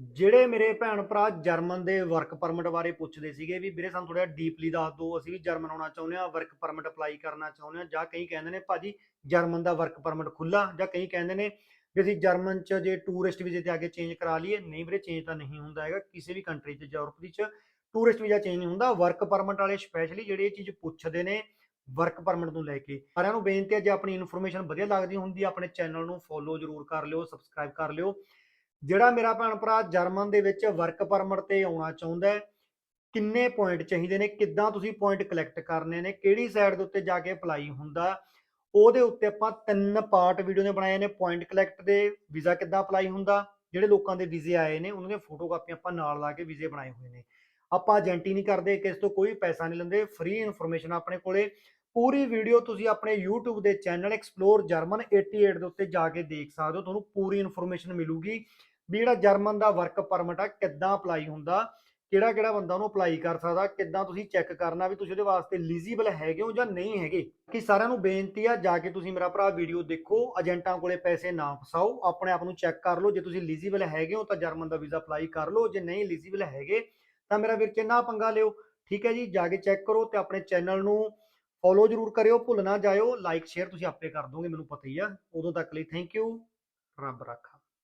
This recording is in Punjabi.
ਜਿਹੜੇ ਮੇਰੇ ਭੈਣ ਭਰਾ ਜਰਮਨ ਦੇ ਵਰਕ ਪਰਮਿਟ ਬਾਰੇ ਪੁੱਛਦੇ ਸੀਗੇ ਵੀ ਵੀਰੇ ਸਾਨੂੰ ਥੋੜਾ ਡੀਪਲੀ ਦੱਸ ਦਿਓ, ਅਸੀਂ ਵੀ ਜਰਮਨ ਆਉਣਾ ਚਾਹੁੰਦੇ ਆ ਵਰਕ ਪਰਮਿਟ ਅਪਲਾਈ ਕਰਨਾ ਚਾਹੁੰਦੇ ਆ ਜਾਂ ਕਈ ਕਹਿੰਦੇ ਨੇ ਭਾਜੀ ਜਰਮਨ ਦਾ ਵਰਕ ਪਰਮਿਟ ਖੁੱਲਾ ਜਾਂ ਕਈ ਕਹਿੰਦੇ ਨੇ ਵੀ ਅਸੀਂ ਜਰਮਨ ਚ ਜੇ ਟੂਰਿਸਟ ਵੀਜ਼ੇ ਤੇ ਆ ਕੇ ਚੇਂਜ ਕਰਾ ਲਈਏ, ਨਹੀਂ ਵੀਰੇ ਚੇਂਜ ਤਾਂ ਨਹੀਂ ਹੁੰਦਾ ਹੈਗਾ, ਕਿਸੇ ਵੀ ਕੰਟਰੀ ਚ, ਯੂਰਪ ਦੀ ਚ ਟੂਰਿਸਟ ਵੀਜ਼ਾ ਚੇਂਜ ਨਹੀਂ ਹੁੰਦਾ ਵਰਕ ਪਰਮਿਟ ਵਾਲੇ ਸਪੈਸ਼ਲੀ ਜਿਹੜੇ ਇਹ ਚੀਜ਼ ਪੁੱਛਦੇ ਨੇ ਵਰਕ ਪਰਮਿਟ ਨੂੰ ਲੈ ਕੇ। ਸਾਰਿਆਂ ਨੂੰ ਬੇਨਤੀ ਹੈ, ਜੇ ਆਪਣੀ ਇਨਫੋਰਮੇਸ਼ਨ ਵਧੀਆ ਲੱਗਦੀ ਹੁੰਦੀ ਆਪਣੇ ਚੈਨਲ ਨੂੰ ਫੋਲੋ ਜ਼ਰੂਰ ਕਰ ਲਿਓ ਸਬਸਕ੍ਰਾਈਬ ਕਰ ਲਿਓ। ਜਿਹੜਾ ਮੇਰਾ ਭੈਣ ਭਰਾ ਜਰਮਨ ਦੇ ਵਿੱਚ ਵਰਕ ਪਰਮਿਟ ਤੇ ਆਉਣਾ ਚਾਹੁੰਦਾ ਹੈ, ਕਿੰਨੇ ਪੁਆਇੰਟ ਚਾਹੀਦੇ ਨੇ, ਕਿੱਦਾਂ ਤੁਸੀਂ ਪੁਆਇੰਟ ਕਲੈਕਟ ਕਰਨੇ ਨੇ, ਕਿਹੜੀ ਸਾਈਡ ਦੇ ਉੱਤੇ ਜਾ ਕੇ ਅਪਲਾਈ ਹੁੰਦਾ, ਉਹਦੇ ਉੱਤੇ ਆਪਾਂ ਤਿੰਨ ਪਾਰਟ ਵੀਡੀਓ ਨੇ ਬਣਾਏ ਨੇ ਪੁਆਇੰਟ ਕਲੈਕਟ ਦੇ ਵੀਜ਼ਾ ਕਿੱਦਾਂ ਅਪਲਾਈ ਹੁੰਦਾ, ਜਿਹੜੇ ਲੋਕਾਂ ਦੇ ਵੀਜ਼ੇ ਆਏ ਨੇ, ਉਹਨਾਂ ਦੀਆਂ ਫੋਟੋ ਕਾਪੀਆਂ ਆਪਾਂ ਨਾਲ ਲਾ ਕੇ ਵੀਜ਼ੇ ਬਣਾਏ ਹੋਏ ਨੇ। ਆਪਾਂ ਏਜੰਟੀ ਨਹੀਂ ਕਰਦੇ, ਕਿਸ ਤੋਂ ਕੋਈ ਪੈਸਾ ਨਹੀਂ ਲੈਂਦੇ ਫ੍ਰੀ ਇਨਫੋਰਮੇਸ਼ਨ ਆਪਣੇ ਕੋਲੇ। ਪੂਰੀ ਵੀਡੀਓ ਤੁਸੀਂ ਆਪਣੇ YouTube ਦੇ ਚੈਨਲ ਐਕਸਪਲੋਰ ਜਰਮਨ 88 ਦੇ ਉੱਤੇ ਜਾ ਕੇ ਦੇਖ ਸਕਦੇ ਹੋ, ਤੁਹਾਨੂੰ ਪੂਰੀ ਇਨਫੋਰਮੇਸ਼ਨ ਮਿਲੂਗੀ। ਵੀ ਜਿਹੜਾ ਜਰਮਨ ਦਾ ਵਰਕ ਪਰਮਿਟ ਆ, ਕਿੱਦਾਂ ਅਪਲਾਈ ਹੁੰਦਾ, ਕਿਹੜਾ ਕਿਹੜਾ ਬੰਦਾ ਉਹਨੂੰ ਅਪਲਾਈ ਕਰ ਸਕਦਾ, ਕਿੱਦਾਂ ਤੁਸੀਂ ਚੈੱਕ ਕਰਨਾ ਵੀ ਤੁਸੀਂ ਉਹਦੇ ਵਾਸਤੇ ਐਲੀਜੀਬਲ ਹੈਗੇ ਹੋ ਜਾਂ ਨਹੀਂ ਹੈਗੇ। ਕਿ ਸਾਰਿਆਂ ਨੂੰ ਬੇਨਤੀ ਆ, ਜਾ ਕੇ ਤੁਸੀਂ ਮੇਰਾ ਭਰਾ ਵੀਡੀਓ ਦੇਖੋ ਏਜੰਟਾਂ ਕੋਲੇ ਪੈਸੇ ਨਾ ਫਸਾਓ, ਆਪਣੇ ਆਪ ਨੂੰ ਚੈੱਕ ਕਰ ਲਓ, ਜੇ ਤੁਸੀਂ ਐਲੀਜੀਬਲ ਹੈਗੇ ਹੋ ਤਾਂ ਜਰਮਨ ਦਾ ਵੀਜ਼ਾ ਅਪਲਾਈ ਕਰ ਲਓ, ਜੇ ਨਹੀਂ ਐਲੀਜੀਬਲ ਹੈਗੇ ਤਾਂ ਮੇਰਾ ਵੀਰ ਚੰਨਾ ਪੰਗਾ ਲਿਓ। ਠੀਕ ਹੈ ਜੀ, ਜਾ ਕੇ ਚੈੱਕ ਕਰੋ ਤੇ ਆਪਣੇ ਚੈਨਲ ਨੂੰ ਫੋਲੋ ਜ਼ਰੂਰ ਕਰਿਓ, ਭੁੱਲ ਨਾ ਜਾਇਓ ਲਾਈਕ ਸ਼ੇਅਰ ਤੁਸੀਂ ਆਪੇ ਕਰ ਦੋਗੇ, ਮੈਨੂੰ ਪਤਾ ਹੀ ਆ। ਉਦੋਂ ਤੱਕ ਲਈ ਥੈਂਕ ਯੂ ਰੱਬ ਰੱਖਾ।